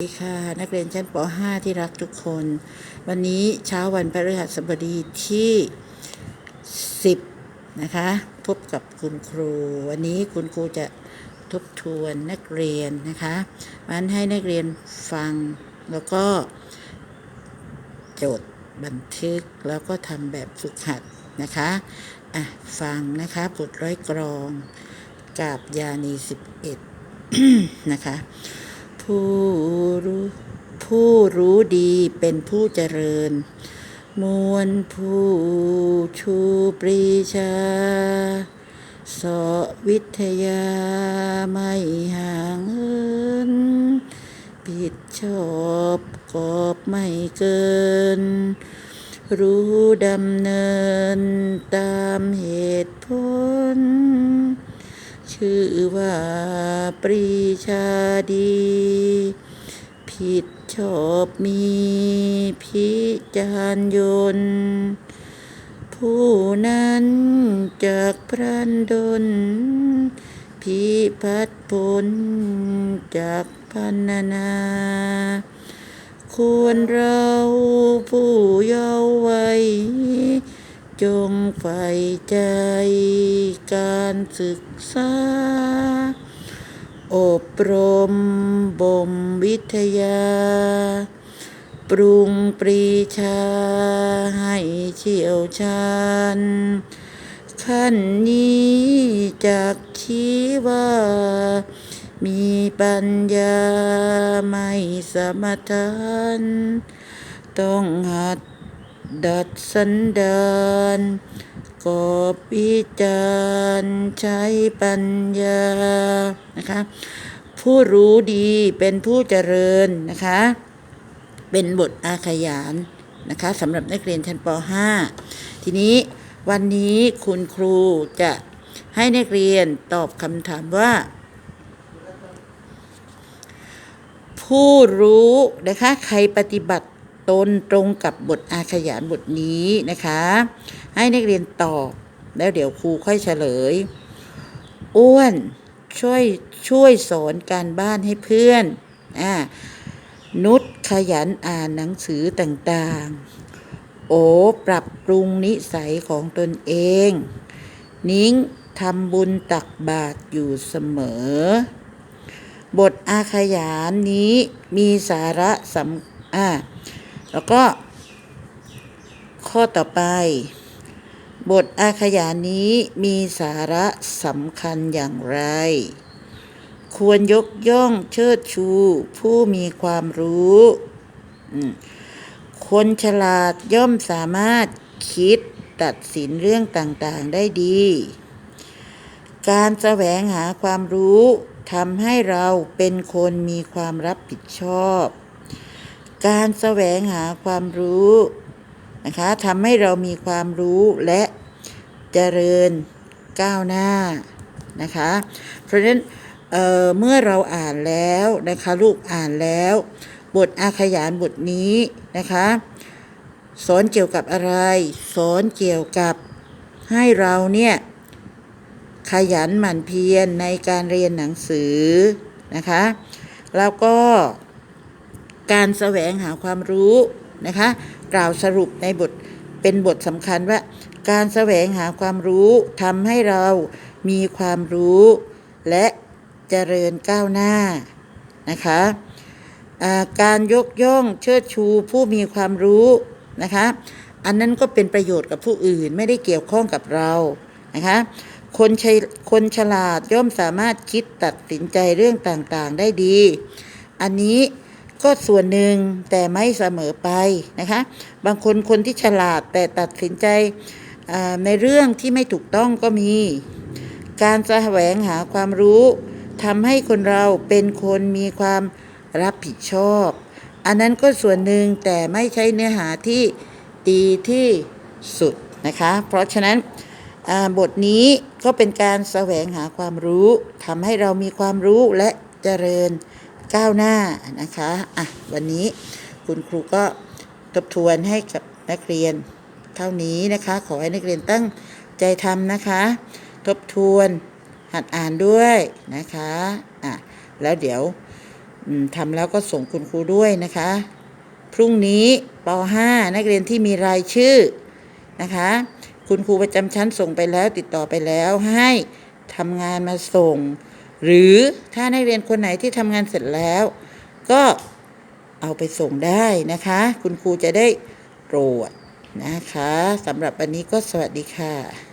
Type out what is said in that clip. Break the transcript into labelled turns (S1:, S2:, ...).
S1: สวัสดีค่ะ นักเรียนชั้นป .5 ที่รักทุกคน วันนี้เช้าวันพฤหัสบดีที่ 10 นะคะ พบกับคุณครู วันนี้คุณครูจะทบทวนนักเรียนนะคะมันให้นักเรียนฟังแล้วก็ จดบันทึกแล้วก็ทำแบบฝึกหัดนะคะอะฟังนะคะบทร้อยกรอง กาบยานี 11 นะคะ ผู้รู้ผู้รู้ดีเป็นผู้เจริญ มวลผู้ชูปรีชาสวิทยาไม่ห่างเหินผิดชอบกอบไม่เกิน รู้ดำเนินตามเหตุผล ชื่อว่าปรีชาดี ผิดชอบมีพิจารยนต์ผู้นั้นจากพรันดนพิพัฒผลจากพันนานา ควรเราผู้เยาว์วัย จงใฝ่ใจการศึกษา อบรมบ่มวิทยา ปรุงปรีชาให้เชี่ยวชาญขั้นนี้จากชี้ว่า มีปัญญาไม่สมทานต้องหัด ดัดสันดานกอบวิจารณ์ใช้ปัญญานะคะผู้รู้ดีเป็นผู้เจริญนะคะ เป็นบทอาขยานนะคะสำหรับนักเรียนชั้นป .5 ทีนี้วันนี้คุณครูจะให้นักเรียนตอบคำถามว่า ผู้รู้นะคะใครปฏิบัติ ต้นตรงกับบทอาขยานบทนี้นะคะ ให้นักเรียนตอบแล้วเดี๋ยวครูค่อยเฉลย อ้วนช่วยช่วยสอนการบ้านให้เพื่อนอ่านุชขยันอ่านหนังสือต่างๆ โอปรับปรุงนิสัยของตนเอง นิ้งทำบุญตักบาตรอยู่เสมอ บทอาขยานนี้มีสาระสำอ่า แล้วก็ ข้อต่อไป บทอาขยานนี้มีสาระสำคัญอย่างไร ควรยกย่องเชิดชู ผู้มีความรู้ คนฉลาดย่อมสามารถคิดตัดสินเรื่องต่างๆได้ดี การแสวงหาความรู้ทำให้เราเป็นคนมีความรับผิดชอบ การแสวงหาความรู้นะคะทำให้เรามีความรู้และเจริญก้าวหน้านะคะ เพราะฉะนั้นเเมื่อเราอ่านแล้วนะคะลูกอ่านแล้ว บทอาขยานบทนี้นะคะสอนเกี่ยวกับอะไร สอนเกี่ยวกับให้เราเนี่ยขยันหมั่นเพียรในการเรียนหนังสือนะคะ แล้วก็ การแสวงหาความรู้นะคะกล่าวสรุปในบทเป็นบทสำคัญว่า การแสวงหาความรู้ทำให้เรามีความรู้ และเจริญก้าวหน้านะคะการยกย่องเชิดชูผู้มีความรู้นะคะอันนั้นก็เป็นประโยชน์กับผู้อื่นไม่ได้เกี่ยวข้องกับเรานะคะคนฉลคนฉลาดย่อมสามารถคิดตัดสินใจเรื่องต่างๆได้ดี อันนี้ ก็ส่วนหนึ่งแต่ไม่เสมอไปนะคะ บางคนคนที่ฉลาดแต่ตัดสินใจในเรื่องที่ไม่ถูกต้องก็มี การแสวงหาความรู้ทำให้คนเราเป็นคนมีความรับผิดชอบ อันนั้นก็ส่วนหนึ่งแต่ไม่ใช่เนื้อหาที่ดีที่สุดนะคะ เพราะฉะนั้นบทนี้ก็เป็นการแสวงหาความรู้ทำให้เรามีความรู้และเจริญ ก้าวหน้านะคะอะวันนี้คุณครูก็ทบทวนให้กับนักเรียนเท่านี้นะคะ ขอให้นักเรียนตั้งใจทำนะคะ ทบทวนหัดอ่านด้วยนะคะอะแล้วเดี๋ยวทำแล้วก็ส่งคุณครูด้วยนะคะ พรุ่งนี้ป .5 นักเรียนที่มีรายชื่อนะคะ คุณครูประจำชั้นส่งไปแล้วติดต่อไปแล้วให้ทำงานมาส่ง หรือถ้านักเรียนคนไหนที่ทำงานเสร็จแล้ว ก็เอาไปส่งได้นะคะ คุณครูจะได้โปรดนะคะสำหรับวันนี้ก็สวัสดีค่ะ